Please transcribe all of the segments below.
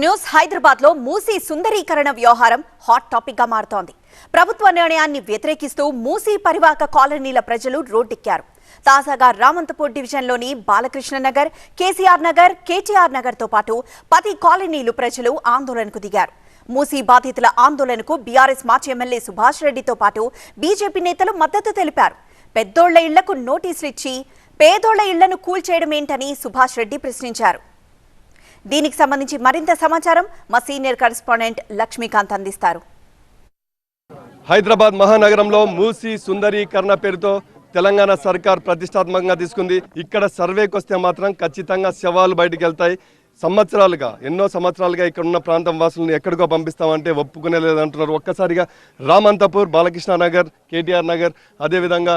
News హైదరాబాద్లో మూసీ సుందరీకరణ వ్యవహారం హాట్ టాపిక్గా మారుతోంది. ప్రభుత్వ నిర్ణయాన్ని వ్యతిరేకిస్తూ మూసీ పరివాహక కాలనీల ప్రజలు రోడ్డెక్కారు. తాజాగా రామంతపూర్ డివిజన్లోని బాలకృష్ణ నగర్ కేసీఆర్ నగర్ కేటీఆర్ నగర్తో పాటు పది కాలనీలు ప్రజలు ఆందోళనకు దిగారు. మూసీ బాధితుల ఆందోళనకు బీఆర్ఎస్ మాజీ ఎమ్మెల్యే సుభాష్ రెడ్డితో పాటు బీజేపీ నేతలు మద్దతు తెలిపారు. పెద్దోళ్ళ ఇళ్ళకు నోటీసులు ఇచ్చి పేదోళ్ళ ఇళ్ళను కూల్చేయడమేంటని సుభాష్ రెడ్డి ప్రశ్నించారు. దీనికి సంబంధించి మరింత సమాచారం మా సీనియర్ కరెస్పాండెంట్ లక్ష్మీకాంత్ అందిస్తారు. హైదరాబాద్ మహానగరంలో మూసి సుందరీకరణ పేరుతో తెలంగాణ సర్కార్ ప్రతిష్టాత్మకంగా తీసుకుంది. ఇక్కడ సర్వేకి వస్తే మాత్రం ఖచ్చితంగా శవాలు బయటికి వెళ్తాయి. సంవత్సరాలుగా ఎన్నో సంవత్సరాలుగా ఇక్కడ ఉన్న ప్రాంతం వాసులను ఎక్కడికో పంపిస్తామంటే ఒప్పుకునే లేదంటున్నారు. ఒక్కసారిగా రామంతపూర్ బాలకృష్ణ నగర్ కేటీఆర్ నగర్ అదేవిధంగా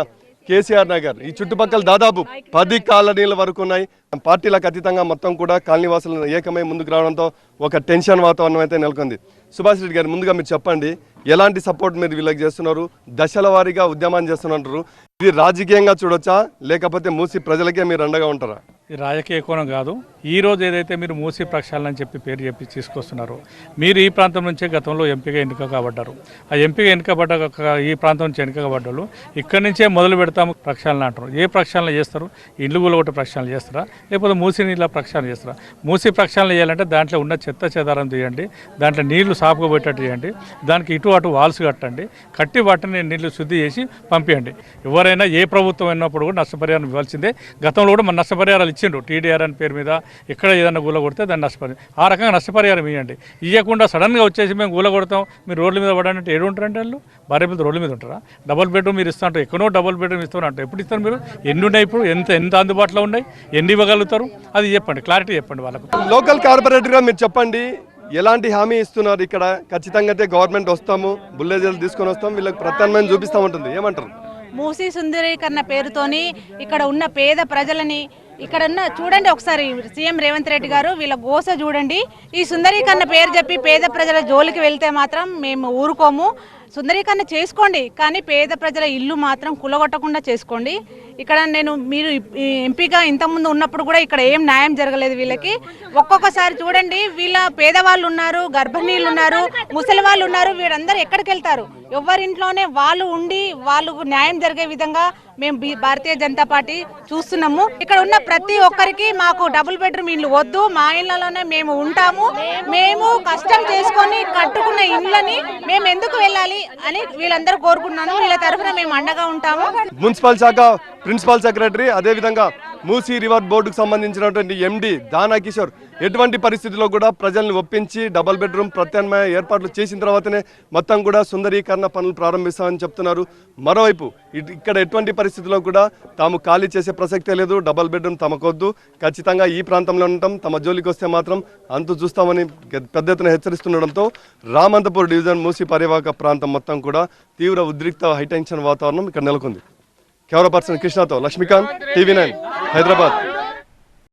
కేసీఆర్ నగర్. ఈ చుట్టుపక్కల దాదాపు పది కాలనీల వరకు ఉన్నాయి. పార్టీలకు అతీతంగా మొత్తం కూడా కాలనీ వాసులు ఏకమై ముందుకు రావడంతో ఒక టెన్షన్ వాతావరణం అయితే నెలకొంది. సుభాష్ రెడ్డి గారు ముందుగా మీరు చెప్పండి ఎలాంటి సపోర్ట్ మీరు వీళ్ళకి చేస్తున్నారు? దశల వారీగా ఉద్యమాన్ని చేస్తున్నారు ఇది రాజకీయంగా చూడొచ్చా? లేకపోతే మూసి ప్రజలకే మీరు అండగా ఉంటారా? ఇది రాజకీయ కోణం కాదు. ఈ రోజు ఏదైతే మీరు మూసి ప్రక్షాళన అని చెప్పి పేరు చెప్పి తీసుకొస్తున్నారు మీరు ఈ ప్రాంతం నుంచే గతంలో ఎంపీగా ఎన్నిక కాబడ్డారు ఆ ఎంపీగా ఎన్నికబడ్డ ఈ ప్రాంతం నుంచి ఎన్నికబడ్డ పడ్డారు ఇక్కడి నుంచే మొదలు పెడతాము ప్రక్షాళన అంటారు. ఏ ప్రక్షాళన చేస్తారు? ఇండ్లు ఒకటి ప్రక్షాళన చేస్తారా? లేకపోతే మూసి నీళ్ళ ప్రక్షాళన చేస్తారా? మూసి ప్రక్షాళన చేయాలంటే దాంట్లో ఉన్న చెత్త చెదారం తీయండి దాంట్లో నీళ్ళు సాపుగా పెట్టేట్టు చేయండి దానికి ఇటు అటు వాల్స్ కట్టండి కట్టి వాటిని నీళ్ళు శుద్ధి చేసి పంపించండి ఎవరైనా ఏ ప్రభుత్వం అయినప్పుడు కూడా నష్టపరిహారం ఇవ్వాల్సిందే. గతంలో కూడా మన నష్టపరిహారాలు ఇచ్చిండ్రు. టీడీఆర్ అని పేరు మీద ఎక్కడ ఏదైనా గూల కొడితే దాన్ని నష్టపరి ఆ రకంగా నష్టపరిహారం ఇవ్వండి ఇవ్వకుండా సడన్గా వచ్చేసి మేము గూల కొడతాం మీరు రోడ్ల మీద పడాలంటే ఏడు ఉంటారంటే వాళ్ళు? భార్య మీద రోడ్ల మీద ఉంటారా? డబుల్ బెడ్రూమ్ మీరు ఇస్తా ఉంటారు ఎక్కడో డబుల్ బెడ్రూమ్ ఇస్తారు అంటే ఎప్పుడు ఇస్తారు మీరు? ఎన్ని ఉన్నాయి ఇప్పుడు? ఎంత ఎంత అందుబాటులో ఉన్నాయి? ఎన్ని ఇవ్వగలుగుతారు? అది చెప్పండి. క్లారిటీ చెప్పండి వాళ్ళకు. లోకల్ కార్పొరేటర్గా మీరు చెప్పండి. ఎలాంటి హామీ ఇస్తున్నారు ఇక్కడ? ఖచ్చితంగా అయితే గవర్నమెంట్ వస్తాము. బుల్లేజీలు తీసుకొని వస్తాం. వీళ్ళకి ప్రత్యామ్నాయం చూపిస్తామంటుంది. ఏమంటారు? మూసీ సుందరీకరణ పేరుతోని ఇక్కడ ఉన్న పేద ప్రజలని ఇక్కడ ఉన్న చూడండి ఒకసారి సీఎం రేవంత్ రెడ్డి గారు వీళ్ళ గోస చూడండి. ఈ సుందరీకరణ పేరు చెప్పి పేద ప్రజల జోలికి వెళ్తే మాత్రం మేము ఊరుకోము. సుందరీకరణ చేసుకోండి కానీ పేద ప్రజల ఇల్లు మాత్రం కులగొట్టకుండా చేసుకోండి. ఇక్కడ నేను మీరు ఎంపీగా ఇంతకుముందు ఉన్నప్పుడు కూడా ఇక్కడ ఏం న్యాయం జరగలేదు వీళ్ళకి. ఒక్కొక్కసారి చూడండి వీళ్ళ పేదవాళ్ళు ఉన్నారు గర్భిణీలు ఉన్నారు ముసలి వాళ్ళు ఉన్నారు వీరందరూ ఎక్కడికి వెళ్తారు? ఎవరింట్లోనే వాళ్ళు ఉండి వాళ్ళు న్యాయం జరిగే విధంగా మేము భారతీయ జనతా పార్టీ చూస్తున్నాము. ఇక్కడ ఉన్న ప్రతి ఒక్కరికి మాకు డబుల్ బెడ్రూమ్ ఇల్లు వద్దు. మా ఇళ్ళలోనే మేము ఉంటాము. మేము కష్టం చేసుకొని కట్టుకున్న ఇళ్ళని మేము ఎందుకు వెళ్ళాలి అని వీళ్ళందరూ కోరుకున్నాను వీళ్ళ తరఫున మేము అండగా ఉంటాము. మున్సిపల్ శాఖ ప్రిన్సిపల్ సెక్రటరీ అదేవిధంగా మూసీ రివర్ బోర్డుకు సంబంధించినటువంటి ఎండి దానా కిషోర్ ఎటువంటి పరిస్థితుల్లో కూడా ప్రజల్ని ఒప్పించి డబల్ బెడ్రూమ్ ప్రత్యామ్నాయ ఏర్పాట్లు చేసిన తర్వాతనే మొత్తం కూడా సుందరీకరణ పనులు ప్రారంభిస్తామని చెప్తున్నారు. మరోవైపు ఇక్కడ ఎటువంటి పరిస్థితుల్లో కూడా తాము ఖాళీ చేసే ప్రసక్తే లేదు డబల్ బెడ్రూమ్ తమకొద్దు. ఖచ్చితంగా ఈ ప్రాంతంలో ఉండటం తమ జోలికి వస్తే మాత్రం అంతు చూస్తామని పెద్ద ఎత్తున హెచ్చరిస్తుండడంతో రామంతపూర్ డివిజన్ మూసి పర్యవాహక ప్రాంతం మొత్తం కూడా తీవ్ర ఉద్రిక్త హైటెన్షన్ వాతావరణం ఇక్కడ నెలకొంది. కెమెరా పర్సన్ కృష్ణతో లక్ష్మీకాంత్ టీవీ నైన్ హైదరాబాద్.